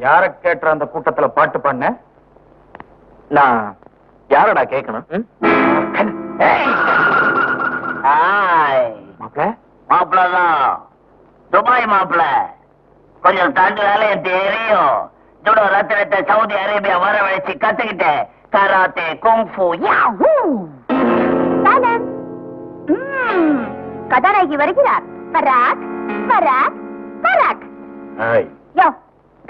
யார கேட்டுற அந்த கூட்டத்துல பாட்டு பாடின? நான் யாரடா கேட்கணும் ம்? ஹாய் மாப்பிள? மாப்பிள்ள தான் துபாய் மாப்பிள்ள கொஞ்சம் தண்டு வேலையை தெரியும். ஜுடோ ரத்னத்தை சவுதி அரேபியா வரவழைச்சு கத்துக்கிட்டேன் கராத்தே குங்ஃபு யாஹூ. கதாநாயகி வருகிறார். பராக் பராக் பராக். யோ.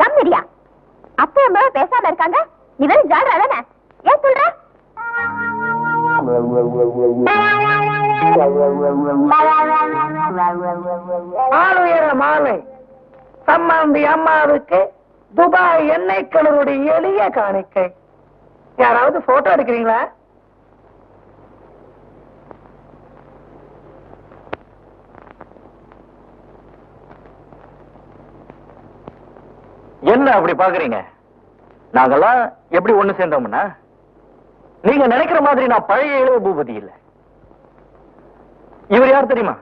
கம்மிரியா அப்பா அம்மா பேசாம இருக்காங்க? நீ வெறும் ஜாடுறா தானே? ஏன் சொல்ற? ஆளுயர மாலை. சம்மாந்தி அம்மாவுக்கு துபாய் எண்ணெய் கிணறுடைய எளிய காணிக்கை. யாராவது போட்டோ எடுக்கிறீங்களா? என்ன அப்படி பாக்குறீங்க? நாங்கெல்லாம் எப்படி ஒண்ணு சேர்ந்தோம்னா நீங்க நினைக்கிற மாதிரி நான் பழைய இளைய பூபதி இல்ல. இவர் யார் தெரியுமா?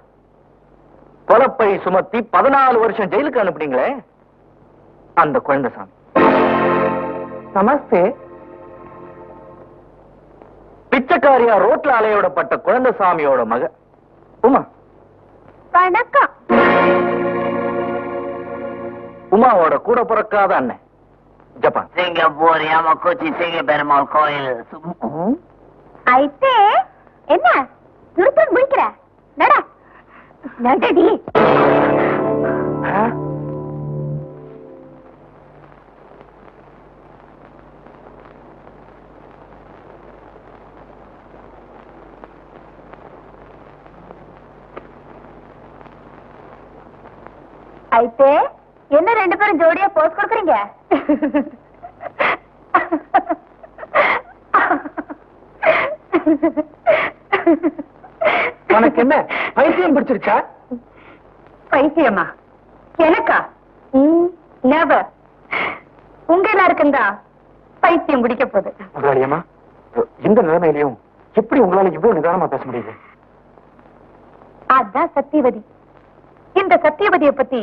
கொலப்பை சுமத்தி பதினாலு வருஷம் ஜெயிலுக்கு அனுப்புனீங்களே அந்த குழந்தைசாமி. நமஸ்தே. பிச்சைக்காரியா ரோட்ல அலையோடப்பட்ட குழந்தைசாமியோட மக. உமா. வணக்கம். உமாவோட கூட பிறக்காத அண்ணன் ஜப்பான். சிங்கப்பூர் யாமக்குச்சி சிங்க பெருமாள் கோயில் ஐத்தே என்ன? துருத்தன் முடிக்கிற நட. நடடி. అయితే என்ன ரெண்டு பேரும் ஜோடியா போஸ் கொடுக்குறீங்க? உனக்கு என்ன? பைத்தியம் பிடிச்சிருச்சா? பைத்தியமா? எனக்கா? நெவர் உங்க எல்லாருக்கும் தான் பைத்தியம் பிடிக்க போகுது. முதலாளியம்மா இந்த நிலைமையிலையும் எப்படி உங்களால இவ்வளவு நிதானமா பேச முடியுது? அதான் சத்தியவதி. இந்த சத்தியவதியை பத்தி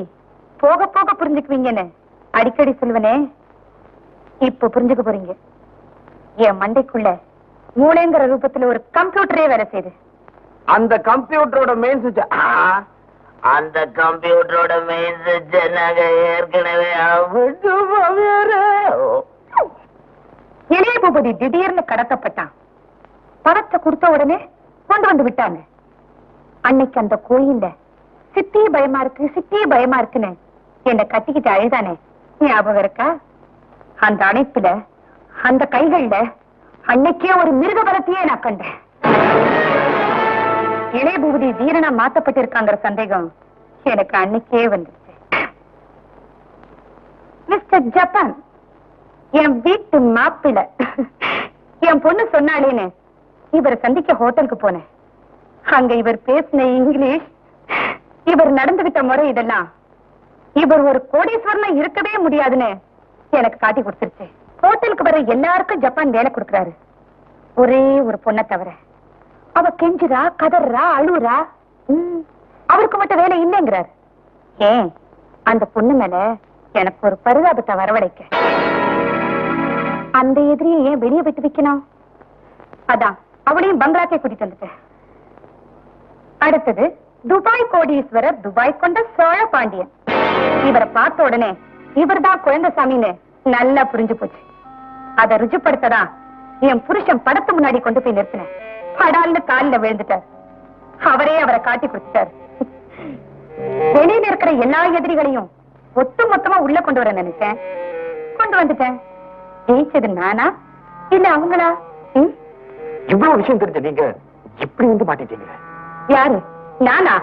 போக போக புரிஞ்சுக்குவீங்கன்னு அடிக்கடி சொல்லுவனே. இப்ப புரிஞ்சுக்க போறீங்க. என் மண்டைக்குள்ள மூளைங்கிற ரூபத்துல ஒரு கம்ப்யூட்டரே வேலை செய்யுது. அந்த கம்ப்யூட்டரோட மெயின் சுவிட்ச் அந்த கம்ப்யூட்டரோட மெயின் சுவிட்ச் நாங்க ஏற்கனவே இளைய பூபதி திடீர்னு கடத்தப்பட்டான். பணத்தை கொடுத்த உடனே கொண்டு வந்து விட்டாங்க. அன்னைக்கு அந்த கோயில்ல சித்தி பயமா இருக்கு சித்தி பயமா இருக்குன்னு என்ன கட்டிக்கிட்டு அழுதானே? ஞாபகம் இருக்கா? அந்த அணைப்புல அந்த கைகள்ல அன்னைக்கே ஒரு மிருக பலத்தையே நான் கண்டேன். இளைய பூபதி வீரனா மாத்தப்பட்டிருக்காங்கிற சந்தேகம் எனக்கு அன்னைக்கே வந்துச்சு. மிஸ்டர் ஜப்பான் என் வீட்டு மாப்பிள. என் பொண்ணு சொன்னாலேன்னு இவரை சந்திக்க ஹோட்டலுக்கு போனேன். அங்க இவர் பேசின இங்கிலீஷ் இவர் நடந்துகிட்ட முறை இதெல்லாம் இவர் ஒரு கோடீஸ்வரனா இருக்கவே முடியாதுன்னு எனக்கு காட்டி கொடுத்துருச்சு. ஹோட்டலுக்கு வர எல்லாருக்கும் ஜப்பான் வேலை கொடுக்கிறாரு. ஒரே ஒரு பொண்ணை தவிர. அவ கெஞ்சுறா கதறா அழுறா அவருக்கு மட்டும் வேலை இல்லைங்கிறார். ஏன்? அந்த பொண்ணு மேல எனக்கு ஒரு பரிதாபத்தை வரவழைக்க. அந்த எதிரியை ஏன் வெளியே விட்டு வைக்கணும்? அதான் அவளையும் பங்களாக்கே கூட்டிட்டு வந்துட்டேன். அடுத்தது துபாய் கோடீஸ்வரர் துபாய் கொண்ட சோழ பாண்டியன். இவரை பார்த்த உடனே இவர்தான் குழந்தைசாமின்னு நல்லா புரிஞ்சு போச்சு. அதை ருஜுப்படுத்ததான் என் புருஷன் படத்து முன்னாடி கொண்டு போய் நிறுத்தினேன். படால்னு காலில் விழுந்துட்டார். அவரே அவரை காட்டி கொடுத்துட்டார். வெளியில இருக்கிற எல்லா எதிரிகளையும் ஒட்டு மொத்தமா உள்ள கொண்டு வர நினைச்சேன். கொண்டு வந்துட்டேன். ஜெயிச்சது நானா? இல்ல அவங்களா? இவ்வளவு விஷயம் தெரிஞ்ச நீங்க இப்படி வந்து மாட்டிட்டீங்க. யாரு? நானா?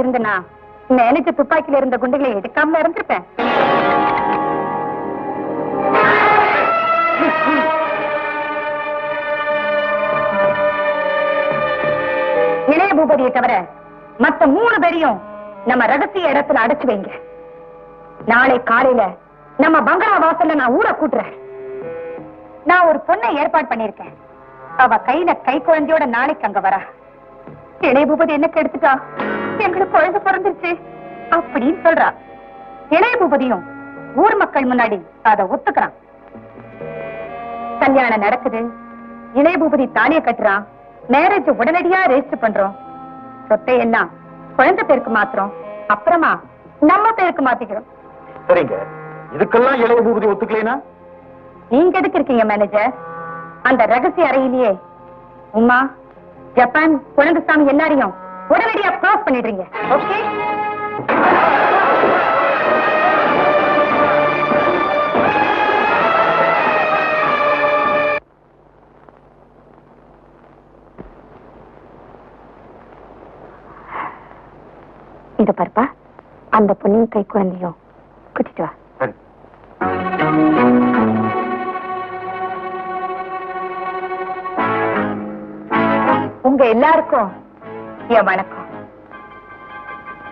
இருந்தனா? நினைச்ச துப்பாக்கில இருந்த குண்டுகளை எடுக்காம இருந்திருப்பேன். இளைய பூபதியை தவிர மத்த மூணு பேரையும் நம்ம ரகசிய இடத்துல அடைச்சு வைங்க. நாளை காலையில நம்ம பங்களா வாசல்ல நான் ஊரை கூட்டுறேன். நான் ஒரு பொண்ணை ஏற்பாடு பண்ணிருக்கேன் அவ கையில கை குழந்தையோட நாளைக்கு அங்க வரா. இளைய பூபதி என்ன கெடுத்துட்டா? எங்களுக்கு குழந்தை பிறந்துருச்சு அப்படின்னு சொல்றா. இளைய பூபதியும் ஊர் மக்கள் முன்னாடி அத ஒத்துக்கிறான். கல்யாணம் நடக்குது. இளைய பூபதி தாலிய கட்டுறான் மேரேஜ் உடனடியா ரெஜிஸ்டர் பண்றோம். சொத்தை எல்லாம் குழந்தை பேருக்கு மாத்திரம் அப்புறமா நம்ம பேருக்கு மாத்திக்கிறோம். சரிங்க. இதுக்கெல்லாம் இளைய பூபதி ஒத்துக்கலைனா? நீங்க எதுக்கு இருக்கீங்க மேனேஜர் அந்த ரகசிய அறையிலேயே உமா ஜப்பான் குழந்தைசாமி எல்லாரையும் உடனடியா க்ளோஸ் பண்ணிடுறீங்க. ஓகே இது பாருப்பா அந்த பொண்ணையும் கை குழந்தையும் கூட்டிட்டு வா. உங்க எல்லாருக்கும் என் வணக்கம்.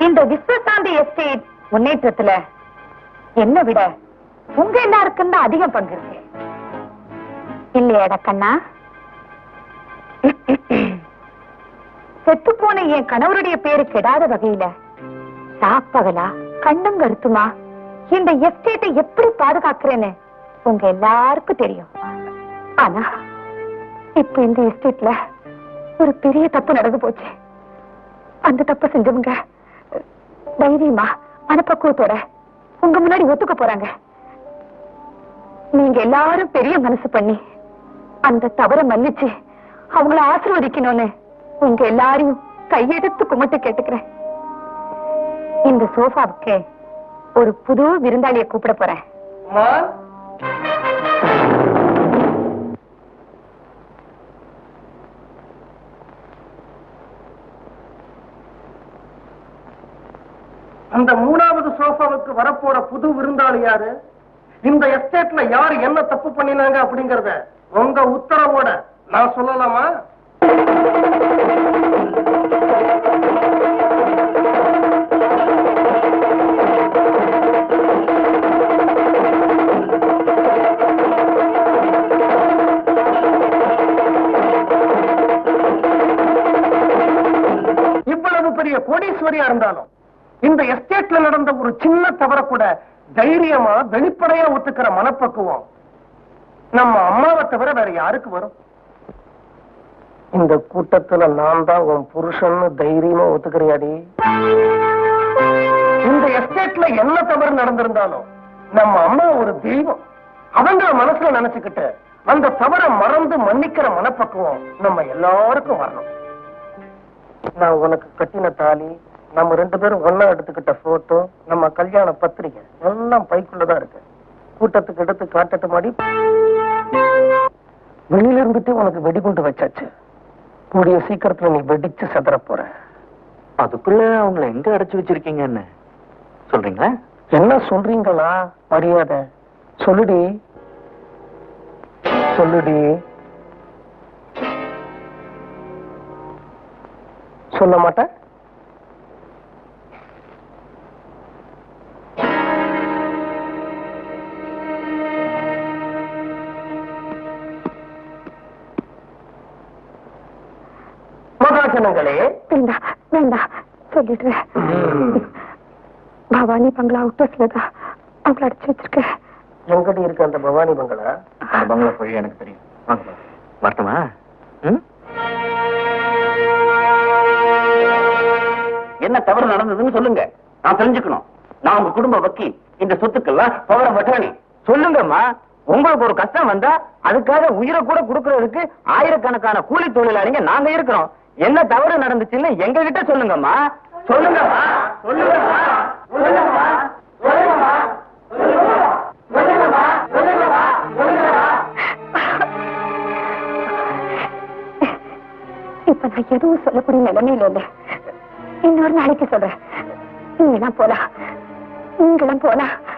இந்த விஸ்வசாந்தி எஸ்டேட் முன்னேற்றத்துல என்ன விட உங்க எல்லாருக்கும் தான் அதிகம் பங்கு இருக்கு. டக்கண்ணா கண்ணா? செத்து போன என் கணவருடைய பேரு கெடாத வகையில சாப்பகலா கண்ணும் கருத்துமா? இந்த எஸ்டேட்டை எப்படி பாதுகாக்கிறேன்னு உங்க எல்லாருக்கும் தெரியும். ஆனா இப்ப இந்த எஸ்டேட்ல ஒரு பெரிய தப்பு நடந்து போச்சு. அந்த தப்ப செஞ்சவங்க. தைரியமா மனப்பக்குவத்தோட உங்க முன்னாடி ஒத்துக்க போறாங்க. நீங்க எல்லாரும் பெரிய மனசு பண்ணி அந்த தவற மன்னிச்சு அவங்கள ஆசிர்வதிக்கணும்னு உங்க எல்லாரையும் கையெடுத்து கும்பிட்டு கேட்டுக்கிறேன். இந்த சோஃபாவுக்கு ஒரு புது விருந்தாளியை கூப்பிட போறேன். புது விருந்தாளி யாரு? இந்த எஸ்டேட்ல யாரு என்ன தப்பு பண்ணினாங்க அப்படிங்கறத உங்க உத்தரவோட நான் சொல்லலாமா? இவ்வளவு பெரிய கோடீஸ்வரியா இருந்தாலும் இந்த எஸ்டேட்ல நடந்த ஒரு சின்ன தவற கூட தைரியமா வெளிப்படையா ஒத்துக்கிற மனப்பக்குவம் நம்ம அம்மாவை தவிர வேற யாருக்கு வரும்? இந்த கூட்டத்துல நான் தான் உன் புருஷன்னு தைரியமா ஒத்துக்கிறியாடி? இந்த எஸ்டேட்ல என்ன தவறு நடந்திருந்தாலும் நம்ம அம்மா ஒரு தெய்வம். அவங்க மனசுல நினைச்சுக்கிட்டு அந்த தவற மறந்து மன்னிக்கிற மனப்பக்குவம் நம்ம எல்லாருக்கும் வரணும். நான் உனக்கு கட்டின தாலி நம்ம ரெண்டு பேரும் ஒண்ணா எடுத்துக்கிட்ட போட்டோ நம்ம கல்யாண பத்திரிகை எல்லாம் பைக்குள்ளதான் இருக்கு. கூட்டத்துக்கு எடுத்து காட்டட்டு மாடி. வெளியில இருந்துட்டு உனக்கு வெடிகுண்டு வச்சாச்சு. கூடிய சீக்கிரத்துல நீ வெடிச்சு செதற போற. அதுக்குள்ள அவங்கள எங்க அடைச்சு வச்சிருக்கீங்கன்னு சொல்றீங்களா? என்ன சொல்றீங்களா? மரியாதை. சொல்லுடி. சொல்லுடி. சொல்ல மாட்டேன்? மகாஜனங்களே வேண்டாம் வேண்டாம் சொல்லிடுறேன். பவானி பங்களா அவுட்டர்ஸ்ல தான் அவங்கள அடிச்சு வச்சிருக்கேன் எங்கடி இருக்கு அந்த பவானி பங்களா? அந்த பங்களா போய் எனக்கு தெரியும். வாங்க. வரட்டுமா? என்ன தவறு நடந்ததுன்னு சொல்லுங்க. நான் தெரிஞ்சுக்கணும். நான் உங்க குடும்ப வக்கீல். இந்த சொத்துக்கெல்லாம் பவர பட்டாணி. சொல்லுங்கம்மா. உங்களுக்கு ஒரு கஷ்டம் வந்தா அதுக்காக உயிரை கூட கொடுக்கறதுக்கு ஆயிரக்கணக்கான கூலி தொழிலாளிங்க நாங்க இருக்கிறோம். என்ன தவறு நடந்துச்சுன்னு எங்க கிட்ட சொல்லுங்கம்மா. சொல்லுங்கம்மா. சொல்லுங்கம்மா. சொல்லுங்கம்மா. சொல்லுங்கம்மா. சொல்லுங்கம்மா. சொல்லுங்கம்மா. சொல்லுங்கம்மா. இப்ப நான் எதுவும் சொல்லக்கூடிய நிலைமையில இல்ல. இன்னொரு நாளைக்கு சொல்றேன். நீங்களாம் போலாம். நீங்களும் போலாம்.